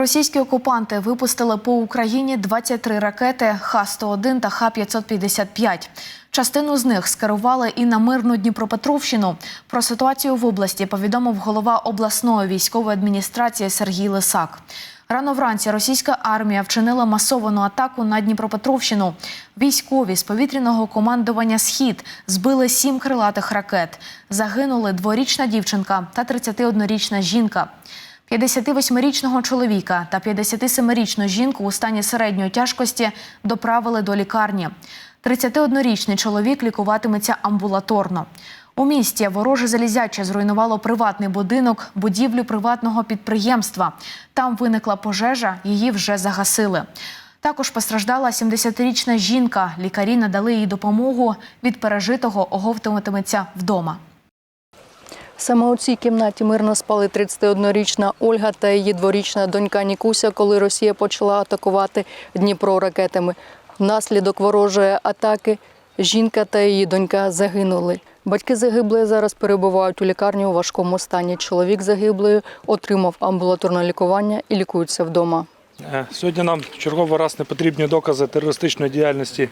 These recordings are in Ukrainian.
Російські окупанти випустили по Україні 23 ракети Х-101 та Х-555. Частину з них скерували і на мирну Дніпропетровщину. Про ситуацію в області повідомив голова обласної військової адміністрації Сергій Лисак. Рано вранці російська армія вчинила масовану атаку на Дніпропетровщину. Військові з повітряного командування Схід збили сім крилатих ракет. Загинули дворічна дівчинка та 31-річна жінка. 58-річного чоловіка та 57-річну жінку у стані середньої тяжкості доправили до лікарні. 31-річний чоловік лікуватиметься амбулаторно. У місті вороже залізяче зруйнувало приватний будинок, будівлю приватного підприємства. Там виникла пожежа, її вже загасили. Також постраждала 70-річна жінка. Лікарі надали їй допомогу. Від пережитого оговтуватиметься вдома. Саме у цій кімнаті мирно спали 31-річна Ольга та її дворічна донька Нікуся, коли Росія почала атакувати Дніпро ракетами. Внаслідок ворожої атаки жінка та її донька загинули. Батьки загиблої зараз перебувають у лікарні у важкому стані. Чоловік загиблої отримав амбулаторне лікування і лікується вдома. Е, Сьогодні нам черговий раз не потрібні докази терористичної діяльності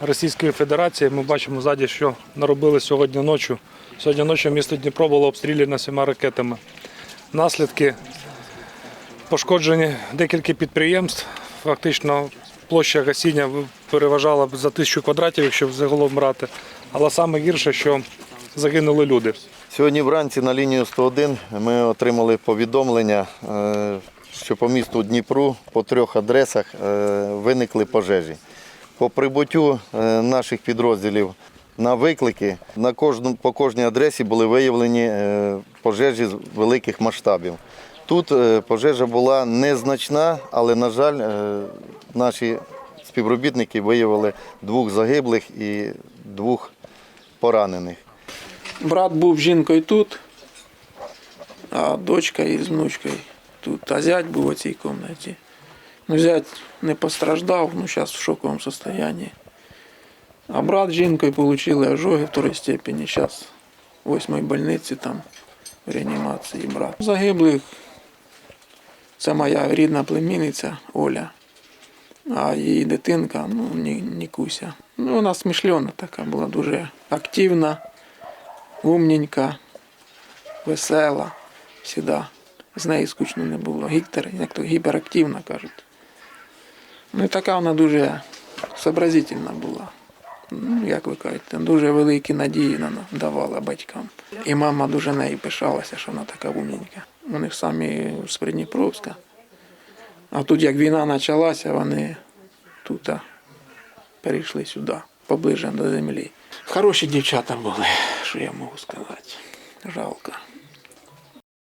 Російської Федерації. Ми бачимо ззаді, що наробили сьогодні ночі. Сьогодні ночі місто Дніпро було обстріляно всіма ракетами. Наслідки пошкоджені декілька підприємств. Фактично площа гасіння переважала б за тисячу квадратів, якщо загалом брати. Але саме гірше, що загинули люди. Сьогодні вранці на лінію 101 ми отримали повідомлення, е, що по місту Дніпру по трьох адресах е, виникли пожежі. По прибуттю е, наших підрозділів на виклики на кожну, по кожній адресі були виявлені е, пожежі з великих масштабів. Тут е, пожежа була незначна, але, на жаль, наші співробітники виявили двох загиблих і двох поранених. Брат був жінкою тут, а дочка із внучкою тут. А зять був у цій кімнаті. Ну, зять не постраждав, ну зараз в шоковому стані. А брат з жінкою отримали ожоги второї степені. Зараз в восьмій больниці там в реанімації брат. Загиблих це моя рідна племінниця Оля. А її дитинка, ну, Нікуся. Ну, вона смішльона така була дуже активна умненька, весела, всіда. З нею скучно не було. Гіктер, як то гіперактивна кажуть. Ну і така вона дуже сообразительна була. Ну, як ви кажете, дуже великі надії давала батькам. І мама дуже нею пишалася, що вона така умненька. Вони самі з Придніпровська. А тут, як війна почалася, вони тут перейшли сюди, поближе до землі. Хороші дівчата були, що я можу сказати. Жалко.